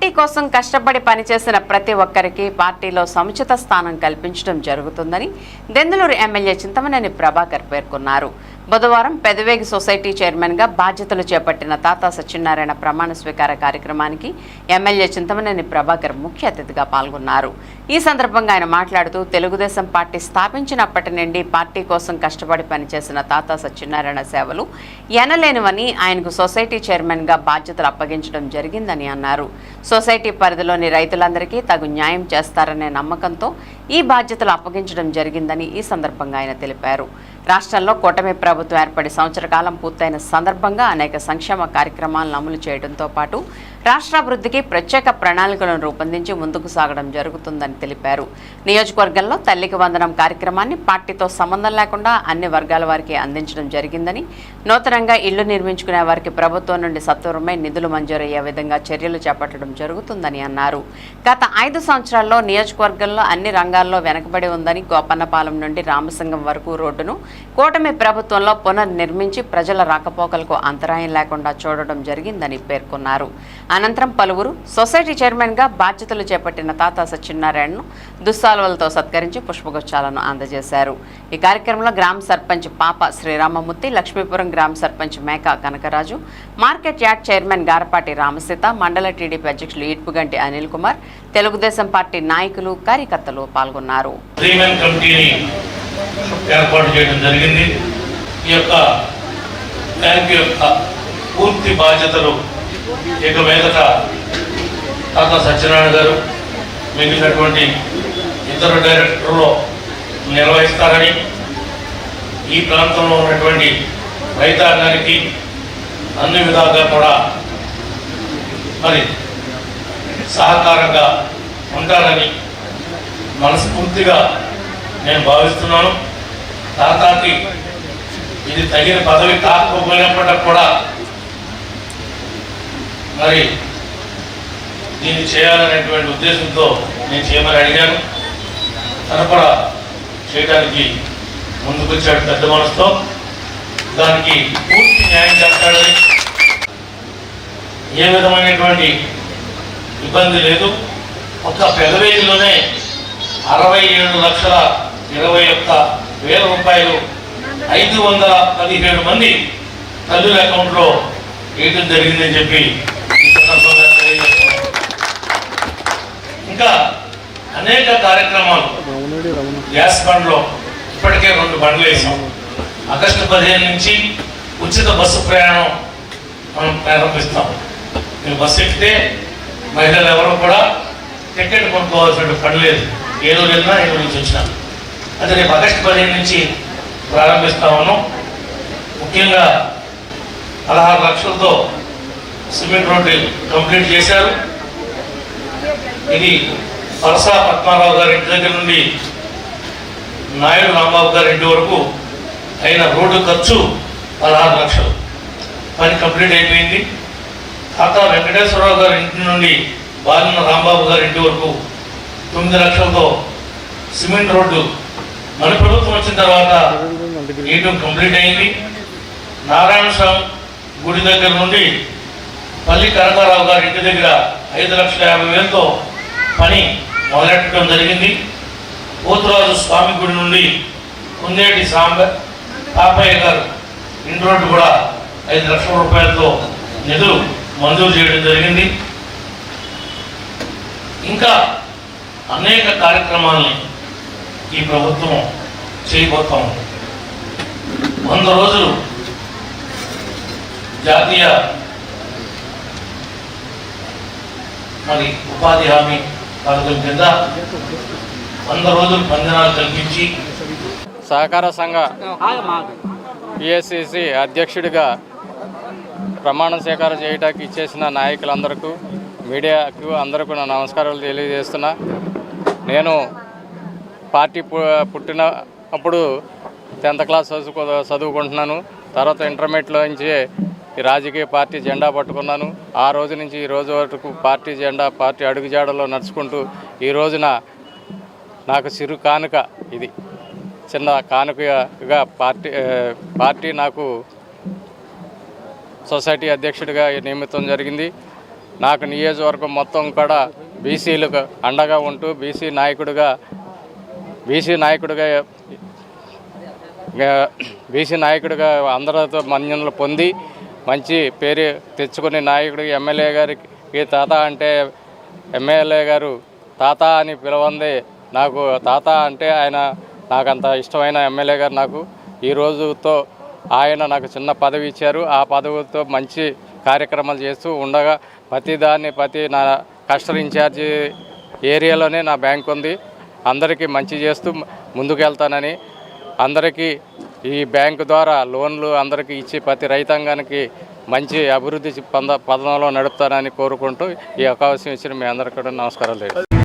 Party కోసం కష్టపడి పనిచేసిన ప్రతి ఒక్కరికి పార్టీలో సముచిత స్థానం కల్పించడం జరుగుతుందని దెందులూరు ఎమ్మెల్యే చింతమనేని ప్రభాకర్ పేర్కొన్నారు. బుధవారం పెదవేగి సొసైటీ చైర్మన్గా బాధ్యతలు చేపట్టిన తాతా సత్యనారాయణ ప్రమాణ స్వీకార కార్యక్రమానికి ఎమ్మెల్యే చింతమనేని ప్రభాకర్ ముఖ్య అతిథిగా పాల్గొన్నారు. ఈ సందర్భంగా ఆయన మాట్లాడుతూ తెలుగుదేశం పార్టీ స్థాపించినప్పటి నుండి పార్టీ కోసం కష్టపడి పనిచేసిన తాతా సత్యనారాయణ సేవలు ఎనలేనివని ఆయనకు సొసైటీ చైర్మన్గా బాధ్యతలు అప్పగించడం జరిగిందని అన్నారు. సొసైటీ పరిధిలోని రైతులందరికీ తగు న్యాయం చేస్తారనే నమ్మకంతో ఈ బాధ్యతలు అప్పగించడం జరిగిందని ఈ సందర్భంగా ఆయన తెలిపారు. రాష్ట్రంలో కూటమి ప్రభుత్వం ప్రభుత్వం ఏర్పడి సంవత్సర కాలం పూర్తయిన సందర్భంగా అనేక సంక్షేమ కార్యక్రమాలను అమలు చేయడంతో పాటు రాష్ట్రాభివృద్ధికి ప్రత్యేక ప్రణాళికలను రూపొందించి ముందుకు సాగడం జరుగుతుందని తెలిపారు. నియోజకవర్గంలో తల్లికి వందనం కార్యక్రమాన్ని పార్టీతో సంబంధం లేకుండా అన్ని వర్గాల వారికి అందించడం జరిగిందని నూతనంగా ఇళ్ళు నిర్మించుకునే వారికి ప్రభుత్వం నుండి సత్వరమే నిధులు మంజూరయ్యే విధంగా చర్యలు చేపట్టడం జరుగుతుందని అన్నారు. గత ఐదు సంవత్సరాల్లో నియోజకవర్గంలో అన్ని రంగాల్లో వెనకబడి ఉందని గోపన్నపాలెం నుండి రామసింగం వరకు రోడ్డును కూటమి ప్రభుత్వంలో పునర్నిర్మించి ప్రజల రాకపోకలకు అంతరాయం లేకుండా చూడడం జరిగిందని పేర్కొన్నారు. అనంతరం పలువురు సొసైటీ చైర్మన్గా బాధ్యతలు చేపట్టిన తాతా సత్యనారాయణను దుస్సాలువలతో సత్కరించి పుష్పగుచ్చాలను అందజేశారు. ఈ కార్యక్రమంలో గ్రామ సర్పంచ్ పాప శ్రీరామమూర్తి లక్ష్మీపురం గ్రామ sarpanch Meka Kanakaraju market yard chairman Garapati Ramaseetha మండల టీడీపీ అధ్యక్షులు ఈడ్పుగంటి అనిల్ కుమార్ తెలుగుదేశం పార్టీ నాయకులు కార్యకర్తలు పాల్గొన్నారు. ఏర్పాటు చేయడం జరిగింది. ఈ యొక్క బ్యాంక్ యొక్క పూర్తి బాధ్యతలు ఇక మీదట తాత సత్యనారాయణ గారు మిగిలినటువంటి ఇతర డైరెక్టర్లు నిర్వహిస్తారని ఈ ప్రాంతంలో ఉన్నటువంటి రైతాంగానికి అన్ని విధాలుగా కూడా మరి సహకారంగా ఉంటారని మనస్ఫూర్తిగా నేను భావిస్తున్నాను. తాతాకి ఇది తగిన పదవి కాకపోయినప్పటికి కూడా మరి దీన్ని చేయాలనేటువంటి ఉద్దేశంతో నేను చేయమని అడిగాను. తను కూడా చేయడానికి ముందుకొచ్చాడు పెద్ద మనసుతో. దానికి పూర్తి న్యాయం చేస్తాడని ఏ విధమైనటువంటి ఇబ్బంది లేదు. ఒక్క పెదవేదిలోనే అరవై ఏడు లక్షల ఇరవై ఒక్క వేల రూపాయలు ఐదు వందల పదిహేడు మంది తల్లుల అకౌంట్లో వేయటం జరిగిందని చెప్పి ఇంకా అనేక కార్యక్రమాలు గ్యాస్ బండ్లో ఇప్పటికే రెండు బండ్లు వేసాం. ఆగస్టు పదిహేను నుంచి ఉచిత బస్సు ప్రయాణం మనం ప్రారంభిస్తాం. మీరు బస్సు ఎక్కితే మహిళలు ఎవరు కూడా టికెట్ కొనుక్కోవాల్సిన పని లేదు. ఏ రోజు వెళ్ళినా ఏ రోజు నుంచి వచ్చినా. అది రేపు ఆగస్టు పదిహేను నుంచి ప్రారంభిస్తా ఉన్నాం. ముఖ్యంగా పదహారు లక్షలతో సిమెంట్ రోడ్డు కంప్లీట్ చేశారు. ఇది పరసా పద్మారావు గారి ఇంటి దగ్గర నుండి నాయుడు రాంబాబు గారి ఇంటి వరకు అయిన రోడ్డు ఖర్చు పదహారు లక్షలు. పని కంప్లీట్ అయిపోయింది. తాత వెంకటేశ్వరరావు గారి ఇంటి నుండి బాలిన రాంబాబు గారి ఇంటి వరకు తొమ్మిది లక్షలతో సిమెంట్ రోడ్డు. మన ప్రభుత్వం వచ్చిన తర్వాత వేయటం కంప్లీట్ అయింది. నారాయణ స్వామి గుడి దగ్గర నుండి పల్లి కనకారావు గారి ఇంటి దగ్గర ఐదు లక్షల యాభై వేలతో పని మొదలెట్టడం జరిగింది. పోతురాజు స్వామి గుడి నుండి కుందేటి సాంబ పాపయ్య గారు ఇంటి రోడ్డు కూడా ఐదు లక్షల రూపాయలతో నిధులు మంజూరు చేయడం జరిగింది. ఇంకా అనేక కార్యక్రమాలని ఈ ప్రభుత్వం చేయబోతాం వంద రోజులు జాతీయ మరి ఉపాధి హామీ పథకం కింద వంద రోజులు పందనాలు కల్పించి సహకార సంఘ పిఎస్సిసి అధ్యక్షుడిగా ప్రమాణ స్వీకారం చేయడానికి ఇచ్చేసిన నాయకులందరకు మీడియాకు అందరికీ నా నమస్కారాలు తెలియజేస్తున్నా. నేను పార్టీ పుట్టినప్పుడు టెన్త్ క్లాస్ చదువుకో చదువుకుంటున్నాను. తర్వాత ఇంటర్మీడియట్లో నుంచి ఈ రాజకీయ పార్టీ జెండా పట్టుకున్నాను. ఆ రోజు నుంచి ఈ రోజు వరకు పార్టీ జెండా పార్టీ అడుగుజాడలో నడుచుకుంటూ ఈ రోజున నాకు చిరు కానుక ఇది. చిన్న కానుకగా పార్టీ పార్టీ నాకు సొసైటీ అధ్యక్షుడిగా నియమితం జరిగింది. నాకు నియోజకవర్గం మొత్తం కూడా బీసీలకు అండగా ఉంటూ బీసీ నాయకుడిగా బీసీ నాయకుడిగా బీసీ నాయకుడిగా అందరితో మన్యనలు పొంది మంచి పేరు తెచ్చుకునే నాయకుడు ఎమ్మెల్యే గారికి తాత అంటే ఎమ్మెల్యే గారు తాత అని పిలవంది నాకు తాత అంటే ఆయన నాకు అంత ఇష్టమైన ఎమ్మెల్యే గారు నాకు. ఈ రోజుతో ఆయన నాకు చిన్న పదవి ఇచ్చారు. ఆ పదవితో మంచి కార్యక్రమాలు చేస్తూ ఉండగా ప్రతి దాన్ని ప్రతి నా కస్టర్ ఇన్ఛార్జి ఏరియాలోనే నా బ్యాంక్ ఉంది. అందరికీ మంచి చేస్తూ ముందుకు వెళ్తానని అందరికీ ఈ బ్యాంకు ద్వారా లోన్లు అందరికీ ఇచ్చి ప్రతి రైతాంగానికి మంచి అభివృద్ధి పంద పదంలో నడుపుతానని కోరుకుంటూ ఈ అవకాశం ఇచ్చిన మీ అందరికీ కూడా నమస్కారాలు